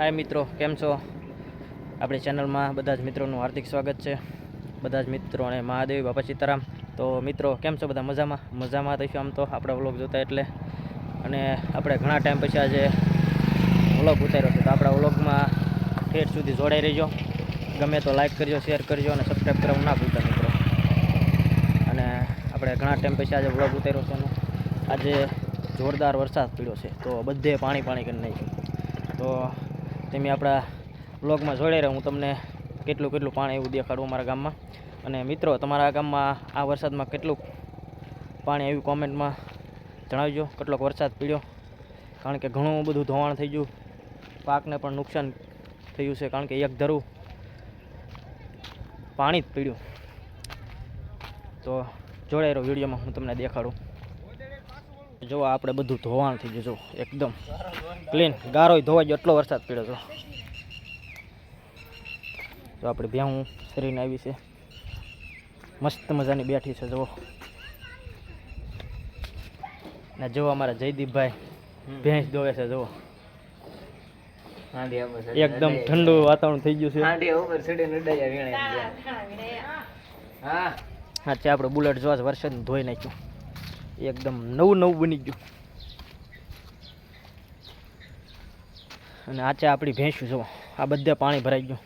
હાય મિત્રો, કેમ છો? આપણી ચેનલમાં બધા જ મિત્રોનું હાર્દિક સ્વાગત છે. બધા જ મિત્રોને મહાદેવી, બાપા સીતારામ. તો મિત્રો, કેમ છો બધા? મજામાં? મજામાં થઈશું આમ તો, આપણા વ્લોગ જોતા એટલે. અને આપણે ઘણા ટાઈમ પછી આજે વ્લોગ ઉતાર્યો છે. તો આપણા વ્લોગમાં ઠેઠ સુધી જોડાઈ રહેજો. ગમે તો લાઈક કરજો શેર કરજો અને સબસ્ક્રાઈબ કરવાનું ના ભૂલતા મિત્રો. અને આપણે ઘણા ટાઈમ પછી આજે વ્લોગ ઉતાર્યો છે અને આજે જોરદાર વરસાદ પડ્યો છે. તો બધે પાણી પાણી કરી નાખ્યું. તો તમે આપણા બ્લોગમાં જોડાઈ રહ્યો હું તમને કેટલું કેટલું પાણી એવું દેખાડું અમારા ગામમાં. અને મિત્રો, તમારા ગામમાં આ વરસાદમાં કેટલું પાણી આવ્યું કોમેન્ટમાં જણાવજો. કેટલોક વરસાદ પીડ્યો. કારણ કે ઘણું બધું ધોવાણ થઈ ગયું. પાકને પણ નુકસાન થયું છે, કારણ કે એક ધરું પાણી જ પીડ્યું. તો જોડાઈ રહ્યો વિડીયોમાં હું તમને દેખાડું. જો આપણે બધું ધોવાણ થઈ ગયું જો એકદમ ક્લીન ગારોય ધોવાઈ ગયો એટલો વરસાદ પડ્યો તો તો આપણે ભ્યાઉં શરીરને આવી છે. મસ્ત મજાની બેઠી છે જુઓ ને જુઓ અમારા જયદીપભાઈ ભેંસ દોવે છે જુઓ એકદમ ઠંડુ વાતાવરણ થઈ ગયું છે. હા. હા. છે આપણે બુલેટ જોવા છે વરસાદ ધોઈ નાખ્યું. એકદમ નવું નવું બની ગયું. અને આ છે આપણી ભેંસું, જુઓ, આ બધે પાણી ભરાઈ ગયું.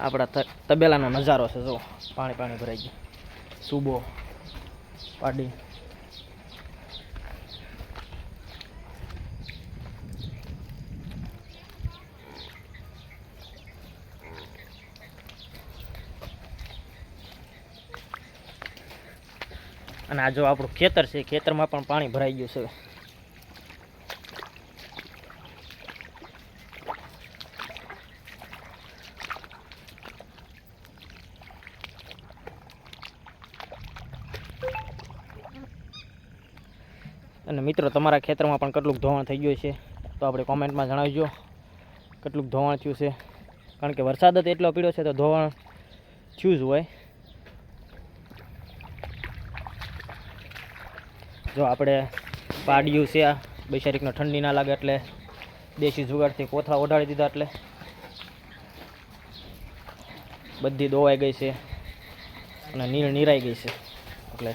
આપણા તબેલાનો નજારો છે, જુઓ, પાણી પાણી ભરાઈ ગયું. સુબો, પાડી. અને આ જો આપણું ખેતર છે ખેતરમાં પણ પાણી ભરાઈ ગયું છે અને મિત્રો, તમારા ખેતરમાં પણ કેટલુંક ધોવાણ થઈ ગયું છે, તો આપણે કોમેન્ટમાં જણાવજો કેટલુંક ધોવાણ થયું છે. કારણ કે વરસાદ જ એટલો પીડ્યો છે, તો ધોવાણ થયું જ હોય. જો આપણે પાડ્યું છે આ ઠંડી ના લાગે એટલે દેશી જુગાડથી કોથળા ઓઢાડી દીધા એટલે બધી દોવાઈ ગઈ છે અને નીર નીરાઈ ગઈ છે એટલે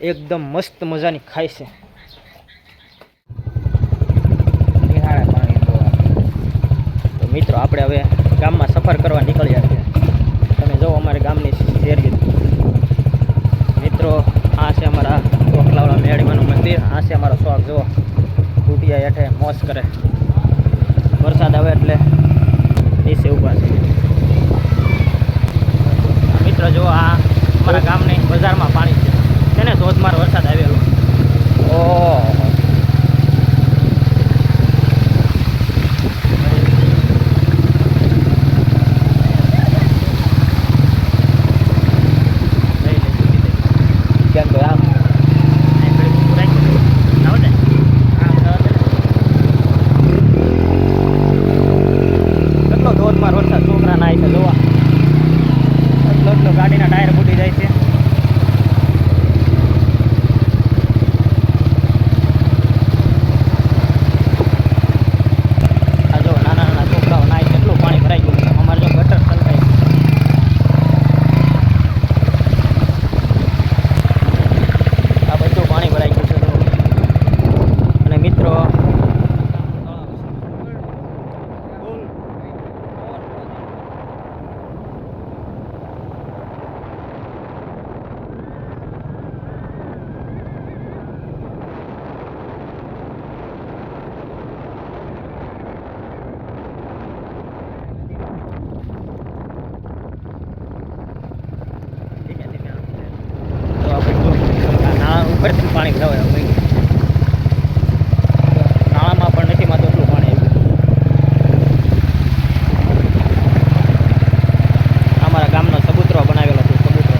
એકદમ મસ્ત મજાની ખાય છે. મિત્રો, આપણે હવે ગામમાં સફર કરવા નીકળ્યા છીએ તમે જો અમારે ગામની શેરી મિત્રો, આ છે અમારા મેળીમાનું મંદિર. આ છે અમારો શોખ, જુઓ. તૂટિયા હેઠે મોસ કરે. વરસાદ આવે એટલે નીચે ઊભા છે. મિત્રો જો આ અમારા ગામની બજારમાં પાણી છે. તેને ધોધમાર વરસાદ આવેલો. ઓહો લઈ લે તૂટી જાય. કેમ કે આમ કેટલો ધોધમાર વરસાદ છોકરા નાય છે જોવા એટલો એટલો ગાડીના ટાયર ફૂટી જાય છે આ જો નાના નાના છોકરાઓ નાય કેટલું પાણી ભરાઈ ગયું છે અમારે જો ગટર છલકાય છે. આ બધું પાણી ભરાઈ ગયું છે જુઓ. અને મિત્રો તો આપણે જો ઉપરથી પાણી ભરાવે ભાઈ નાળામાં પણ નથી માં એટલું પાણી અમારા ગામનો સબૂતરો બનાવેલો છે, સબૂતરો.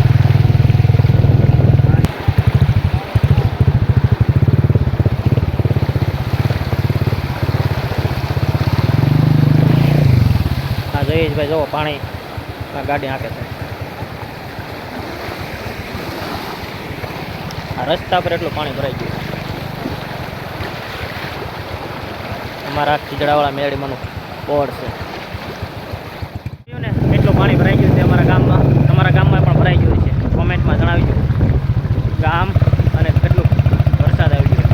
હા જયેશભાઈ જુઓ પાણી ગાડી હાંકે છે. આ રસ્તા પર એટલું પાણી ભરાઈ ગયું. અમારા ખીજડાવાળા મેળીમાંનું બોર્ડ છે. ને એટલું પાણી ભરાઈ ગયું છે અમારા ગામમાં. તમારા ગામમાં પણ ભરાઈ ગયું છે. કોમેન્ટમાં જણાવી દો ગામ અને કેટલું વરસાદ આવી ગયો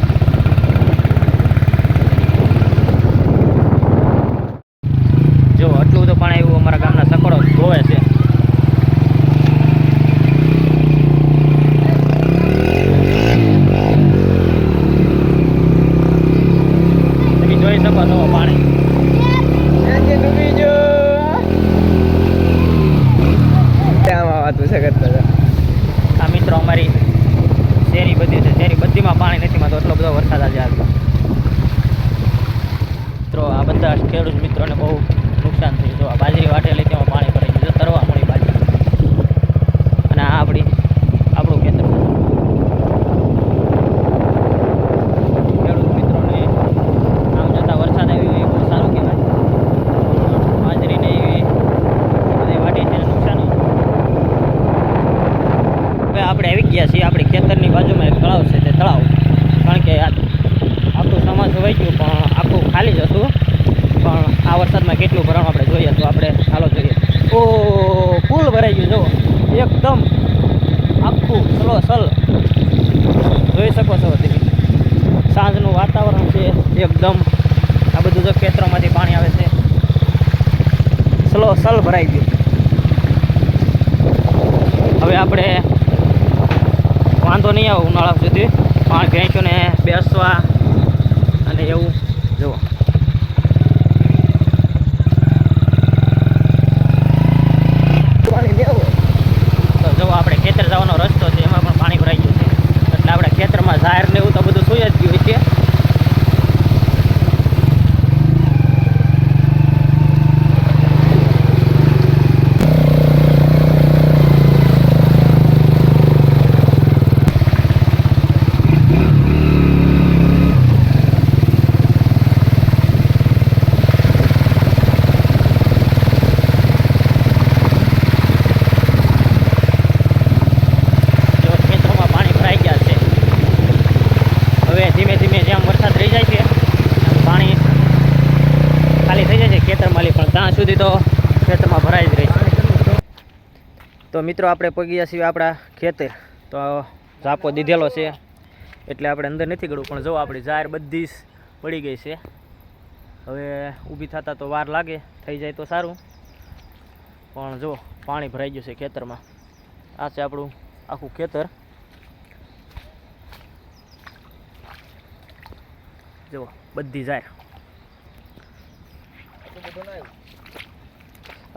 જો આટલું બધું પાણી આવ્યું અમારા ગામના સકડો ધોવે છે તમે જોઈ શકો છો પાણી આજે ડૂબી જો ત્યાં આવતું છે કરતા હતા આ મિત્રો અમારી શેરી બધી છે પાણી નથી માં તો એટલો બધો વરસાદ આજે આવ્યો મિત્રો, આ બધા ખેડૂત મિત્રોને બહુ નુકસાન થયું જો આ બાજરી વાટેલી તેમાં પાણી ભરાઈ ગયું તરવા મળી બાજરી અને આ આપણી આપણું ખેતર ખેડૂત મિત્રોને આમ જતાં વરસાદ આવ્યો એ બહુ સારું કહેવાય બાજરીને એવી બધી વાટી છે નુકસાન હવે આપણે આવી ગયા છીએ આપણી ખેતરની બાજુમાં એક તળાવ છે તે તળાવ કારણ કે આ આખું સમાજ હોઈ ગયું પણ આખું ખાલી જ હતું પણ આ વરસાદમાં કેટલું ભરાણ આપણે જોઈએ તો આપણે ચાલો જોઈએ ઓ, ફૂલ ભરાઈ ગયું, જુઓ. એકદમ આખું સલો સલ. જોઈ શકો છો તમે. સાંજનું વાતાવરણ છે, એકદમ આ બધું જો ખેતરોમાંથી પાણી આવે છે. સ્લો સલ ભરાઈ ગયું. હવે આપણે વાંધો નહીં આવે ઉનાળા સુધી. પાણી ભેંસોને બેસવા અને એવું જુઓ પાણી દેવો તો જો આપણે ખેતર જવાનો રસ્તો છે એમાં પણ પાણી ભરાઈ ગયું છે એટલે આપણે ખેતરમાં ઝાર ને એવું તો બધું સુઈ જ ગયું છે જો ખેતરોમાં પાણી ભરાઈ ગયા છે હવે ધીમે ધીમે જેમ વરસાદ રહી જાય છે એમ પાણી ખાલી થઈ જાય છે ખેતરમાંથી પણ ત્યાં સુધી તો ખેતરમાં ભરાઈ જ રહી તો મિત્રો, આપણે પગી સિવાય આપણા ખેતર તો ઝાપો દીધેલો છે. એટલે આપણે અંદર નથી ગળવું પણ જો આપણી જાહેર બધી જ પડી ગઈ છે. હવે ઊભી થતાં તો વાર લાગે, થઈ જાય તો સારું. પણ જો, પાણી ભરાઈ ગયું છે ખેતરમાં. આ છે આપણું આખું ખેતર. જુઓ બધી જાય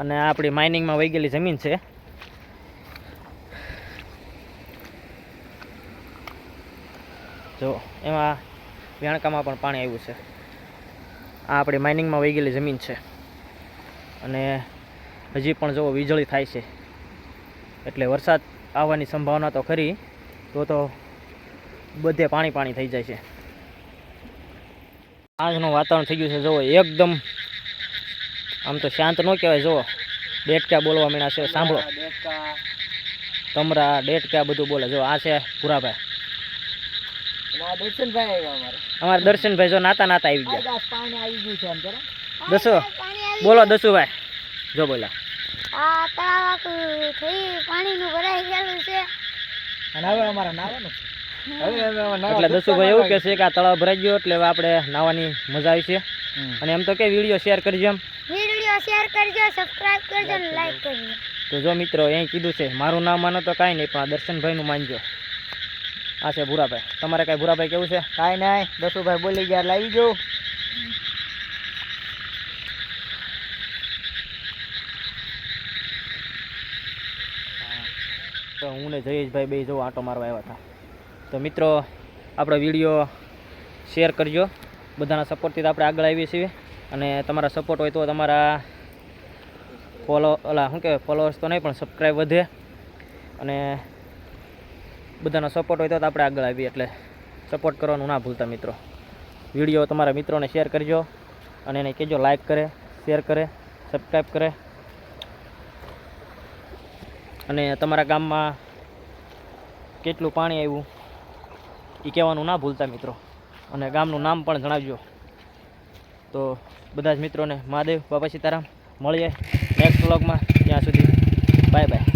અને આપણી માઇનિંગમાં વહી ગયેલી જમીન છે. જો, એમાં વ્યાણકામાં પણ પાણી આવ્યું છે. આ આપણી માઇનિંગમાં વહી ગયેલી જમીન છે. અને હજી પણ જો વીજળી થાય છે. એટલે વરસાદ આવવાની સંભાવના તો ખરી, તો તો બધે પાણી પાણી થઈ જાય છે. આજનું વાતાવરણ થઈ ગયું છે જુઓ એકદમ આમ તો શાંત ન કહેવાય જુઓ ડેટકા બોલવા માંડ્યા છે સાંભળો. તમરા ડેટકા બધું બોલે જો આ છે પુરાભાઈ અમારે. અમારા દર્શનભાઈ જો નાતા નાતા આવી ગયા. પાણી આવી ગયું છે દસો બોલો દસુભાઈ જો બોલા. આ તળાવ આખું થઈ પાણીનું ભરાઈ ગયેલું છે. અને હવે અમારે નાવાનું છે. હવે હવે અમે નાવા એટલે દસુભાઈ એવું કે છે કે આ તળાવ ભરાઈ ગયો એટલે આપણે નાવાની મજા આવી છે. અને એમ તો કે વીડિયો શેર કરજો એમ. વીડિયો શેર કરજો સબસ્ક્રાઇબ કરજો અને લાઈક કરજો. તો જો મિત્રો અહીં કીધું છે મારું નામ માનો તો કાંઈ નહીં પણ દર્શનભાઈનું માનજો. આ છે ભૂરાભાઈ. તમારે કાંઈ ભૂરાભાઈ કેવું છે? કાંઈ નહીં દસુભાઈ બોલી ગયા આવી જાઉં તો હું ને જયેશભાઈ બે જો આંટો મારવા આવ્યા હતા. તો મિત્રો આપણો વીડિયો શેર કરજો. બધાના સપોર્ટથી આપણે આગળ આવીએ છીએ. અને તમારા સપોર્ટ હોય તો તમારા ફોલો ઓલા શું કહેવાય ફોલોઅર્સ તો નહીં, પણ સબસ્ક્રાઈબ વધે. અને બધાનો સપોર્ટ હોય તો આપણે આગળ આવીએ, એટલે સપોર્ટ કરવાનું ના ભૂલતા મિત્રો. વીડિયો તમારા મિત્રોને શેર કરજો અને એને કહેજો લાઈક કરે શેર કરે સબસ્ક્રાઈબ કરે. અને તમારા ગામમાં કેટલું પાણી આવ્યું એ કહેવાનું ના ભૂલતા મિત્રો. અને ગામનું નામ પણ જણાવજો. તો બધા જ મિત્રોને મહાદેવ બાબા સીતારામ મળીએ નેક્સ્ટ વ્લોગમાં ત્યાં સુધી. Bye bye